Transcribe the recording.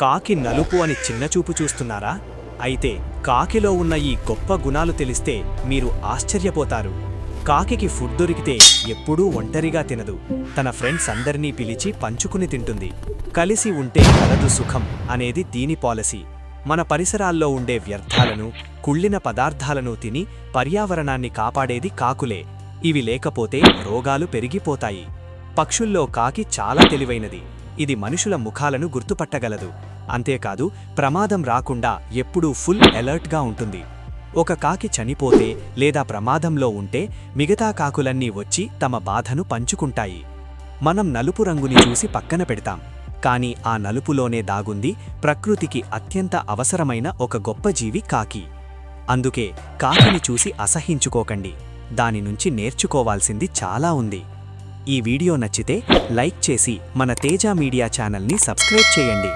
కాకి నలుపు అని చిన్నచూపు చూస్తున్నారా? అయితే కాకిలో ఉన్న ఈ గొప్ప గుణాలు తెలిస్తే మీరు ఆశ్చర్యపోతారు. కాకి ఫుడ్ దొరికితే ఎప్పుడూ ఒంటరిగా తినదు. తన ఫ్రెండ్స్ అందరినీ పిలిచి పంచుకుని తింటుంది. కలిసి ఉంటే కలదు సుఖం అనేది దీని పాలసీ. మన పరిసరాల్లో ఉండే వ్యర్థాలను కుళ్ళిన పదార్థాలను తిని పర్యావరణాన్ని కాపాడేది కాకులే. ఇవి లేకపోతే రోగాలు పెరిగిపోతాయి. పక్షుల్లో కాకి చాలా తెలివైనది. ఇది మనుషుల ముఖాలను గుర్తుపట్టగలదు. అంతేకాదు ప్రమాదం రాకుండా ఎప్పుడూ ఫుల్ అలర్ట్గా ఉంటుంది. ఒక కాకి చనిపోతే లేదా ప్రమాదంలో ఉంటే మిగతా కాకులన్నీ వచ్చి తమ బాధను పంచుకుంటాయి. మనం నలుపు రంగుని చూసి పక్కన పెడతాం. కాని ఆ నలుపులోనే దాగుంది ప్రకృతికి అత్యంత అవసరమైన ఒక గొప్ప జీవి కాకి. అందుకే కాకిని చూసి అసహించుకోకండి. దాని నుంచి నేర్చుకోవాల్సింది చాలా ఉంది. ఈ వీడియో నచ్చితే లైక్ చేసి మన తేజ మీడియా ఛానల్ని సబ్స్క్రైబ్ చేయండి.